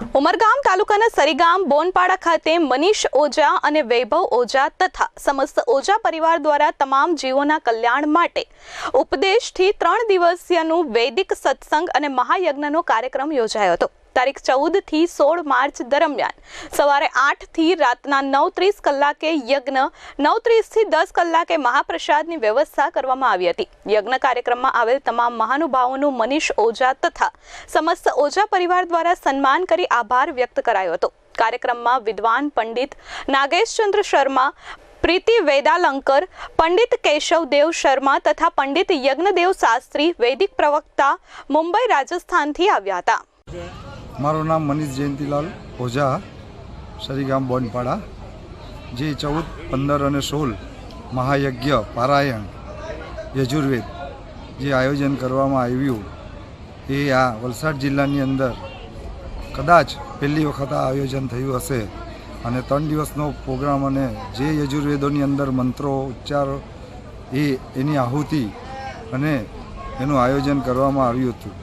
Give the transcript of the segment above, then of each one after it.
ઉમરગામ તાલુકાના સરીગામ, બોનપાડા ખાતે મનીષ ઓઝા અને વૈભવ ઓઝા તથા સમસ્ત ઓઝા પરિવાર દ્વારા તમામ જીવોના કલ્યાણ માટે ઉપદેશથી ત્રણ દિવસીયનું વૈદિક સત્સંગ અને મહાયજ્ઞનો કાર્યક્રમ યોજાયો હતો. તારીખ ચૌદથી સોળ માર્ચ દરમિયાન સવારે આઠથી રાતના નવ ત્રીસ કલાકે યજ્ઞ નવ ત્રીસથી દસ કલાકે મહાપ્રસાદની વ્યવસ્થા કરવામાં આવી હતી. યજ્ઞ કાર્યક્રમમાં આવેલ તમામ મહાનુભાવોનું મનીષ ઓઝા તથા સમસ્ત ઓઝા પરિવાર દ્વારા સન્માન કરી આભાર વ્યક્ત કરાયો હતો. કાર્યક્રમમાં વિદ્વાન પંડિત નાગેશચંદ્ર શર્મા, પ્રીતિ વેદાલંકર, પંડિત કેશવદેવ શર્મા તથા પંડિત યજ્ઞદેવ શાસ્ત્રી, વૈદિક પ્રવક્તા મુંબઈ રાજસ્થાનથી આવ્યા હતા. મારું નામ મનીષ જયંતિલાલ ઓઝા સરીગામ બોનપાડા, જે ચૌદ, પંદર અને સોળ મહાયજ્ઞ પારાયણ, યજુર્વેદ જે આયોજન કરવામાં આવ્યું એ આ વલસાડ જિલ્લાની અંદર કદાચ પહેલી વખત આ આયોજન થયું હશે. અને ત્રણ દિવસનો પ્રોગ્રામ અને જે યજુર્વેદોની અંદર મંત્રો, ઉચ્ચારો એ એની આહુતિ અને એનું આયોજન કરવામાં આવ્યું હતું.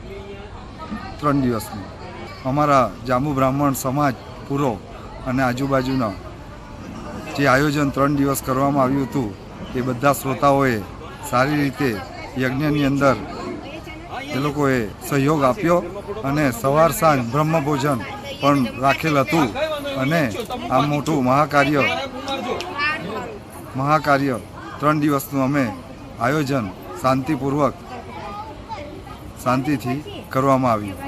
ત્રણ દિવસનું. અમારા જાંબુ બ્રાહ્મણ સમાજ પૂરો અને આજુબાજુના જે આયોજન ત્રણ દિવસ કરવામાં આવ્યું હતું, એ બધા શ્રોતાઓએ સારી રીતે યજ્ઞની અંદર એ લોકોએ સહયોગ આપ્યો અને સવાર સાંજ બ્રહ્મભોજન પણ રાખેલ હતું અને આ મોટું મહાકાર્ય મહાકાર્ય ત્રણ દિવસનું અમે આયોજન શાંતિપૂર્વક શાંતિથી કરવામાં આવ્યું.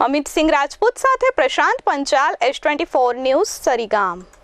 અમિત સિંહ રાજપૂત સાથે Prashant Panchal S twenty four news Sarigam.